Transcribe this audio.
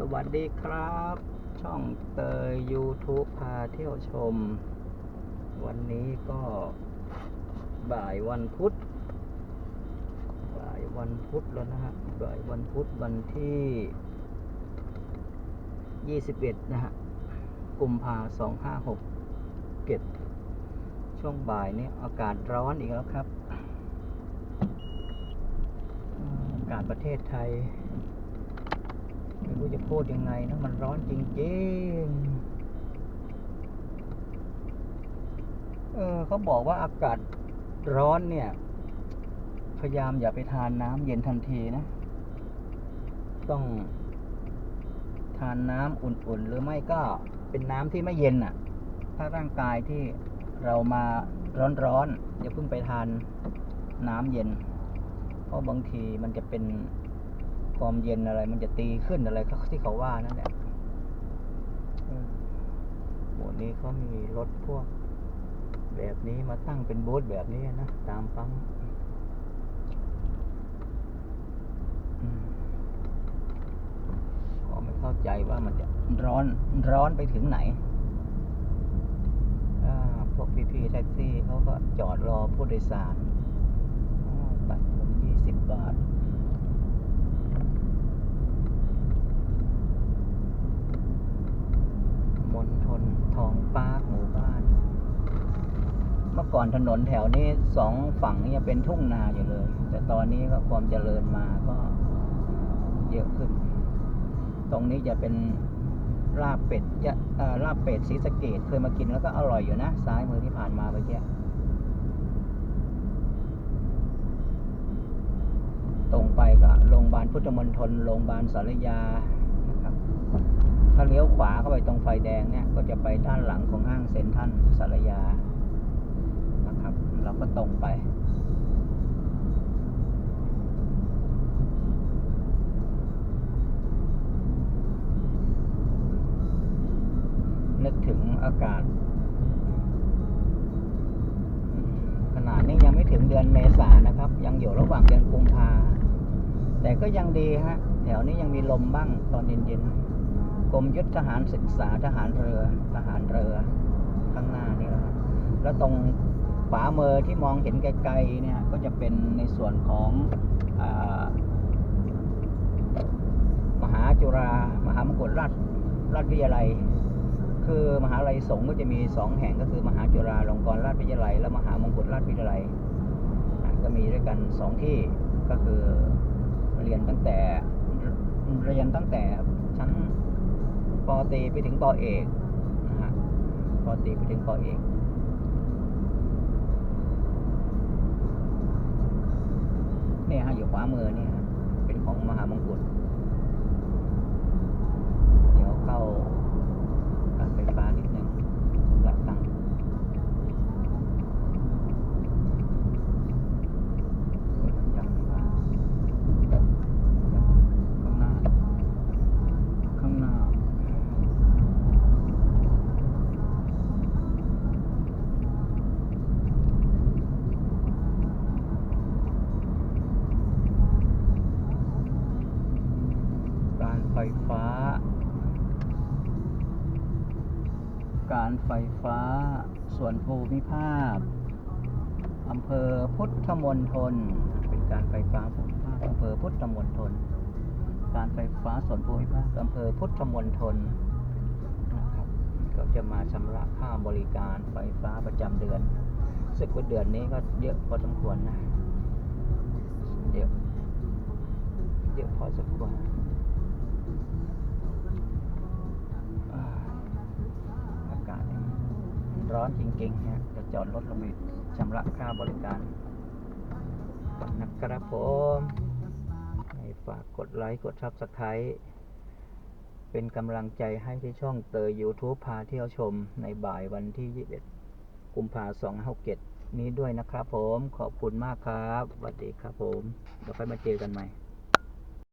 สวัสดีครับ ช่องเตย YouTube พาเที่ยวชม วันนี้ก็บ่ายวันพุธบ่ายวันพุธแล้วนะฮะบ่ายวันพุธวันที่ 21 นะฮะกุมภาสองห้าหกเก็ดช่วงบ่ายนี้อากาศร้อนอีกแล้วครับ อากาศประเทศไทย รู้จะพูดยังไงนะมันร้อนจริงๆ เออเขาบอกว่าอากาศร้อนเนี่ย พยายามอย่าไปทานน้ำเย็นทันทีนะ ต้อง ทานน้ำอุ่นๆ หรือไม่ก็เป็นน้ำที่ไม่เย็นอะ ถ้าร่างกายที่เรามาร้อนๆอย่าเพิ่งไปทานน้ำเย็น เพราะบางทีมันจะเป็น ความเย็นอะไร มันจะตีขึ้นอะไรที่เขาว่านั่นแหละหมดนี้เขามีรถพวก แบบนี้มาตั้งเป็นบูธแบบนี้นะ ตามปั๊มก็ไม่เข้าใจว่ามันจะร้อนร้อนไปถึงไหนพวกพี่ๆแท็กซี่เขาก็จอดรอผู้โดยสารตัดผมยี่สิบบาท มณฑลทองปาร์คหมู่บ้าน เมื่อก่อนถนนแถวนี้สองฝั่งนี่ยเป็นทุ่งนาอยู่เลย แต่ตอนนี้ก็ความเจริญมาก็เยอะขึ้น ตรงนี้จะเป็นลาบเป็ดจะลาบเป็ดศรีสเกดเคยมากินแล้วก็อร่อยอยู่นะ ซ้ายมือที่ผ่านมาเมื่อกี้ตรงไปก็โรงพยาบาลพุทธมณฑลโรงพยาบาลสารยานะครับถ้าเลี้ยวขวาเข้าไปตรงไฟแดงเนี่ยก็จะไปด้านหลังของห้างเซ็นทรัลสารยา เราก็ตรงไป นึกถึงอากาศ ขนาดนี้ยังไม่ถึงเดือนเมษานะครับ ยังอยู่ระหว่างเดือนกุมภาแต่ก็ยังดีฮะ แถวนี้ยังมีลมบ้างตอนเย็นๆกรมยุทธทหารศึกษาทหารเรือ ทหารเรือ ข้างหน้านี่นะครับแล้วตรงามือที่มองเห็นไกลๆเนี่ยก็จะเป็นในส่วนของอมหาจุฬามหามงกุฎราชราชวิทยาลัย คือมหาลัยสงฆ์ก็จะมีสองแห่งก็คือมหาจุฬาลงกรณราชวิทยาลัย และมหามงกุฎราชวิทยาลัย ก็มีด้วยกันสองที่ก็คือเรียนตั้งแต่เรียนตั้งแต่ชั้นปตรีไปถึงปอเอกนะฮะปตรีไปถึงปอเอก เนี่ย ฮะอยู่ขวามือนี่ฮะเป็นของมหามงกุฎเดี๋ยวเข้าการไฟฟ้านิดนึงหลักตังค์ยังไม่มาข้างหน้า ข้างหน้า การ ไฟฟ้า การไฟฟ้า ส่วนภูมิภาคอำเภอพุทธมณฑลเป็นการไฟฟ้าภูมิภาคอำเภอพุทธมณฑลการไฟฟ้าส่วนภูมิภาคอำเภอพุทธมณฑลนะครับก็จะมาชำระค่าบริการไฟฟ้าประจำเดือนสึกว่าเดือนนี้ก็เยอะพอสมควรนะเยอะเยอะพอสมควร ร้อนจริงๆฮะจะจอดรถลงไปชำระค่าบริการก่อนนะครับผมให้ฝากกดไลค์ กดซับสไครต์เป็นกำลังใจให้ที่ช่องเตย YouTube พาเที่ยวชมในบ่ายวันที่ 21 กุมภาพันธ์2567นี้ด้วยนะครับผม ขอบคุณมากครับสวัสดีครับผม เดี๋ยวค่อยมาเจอกันใหม่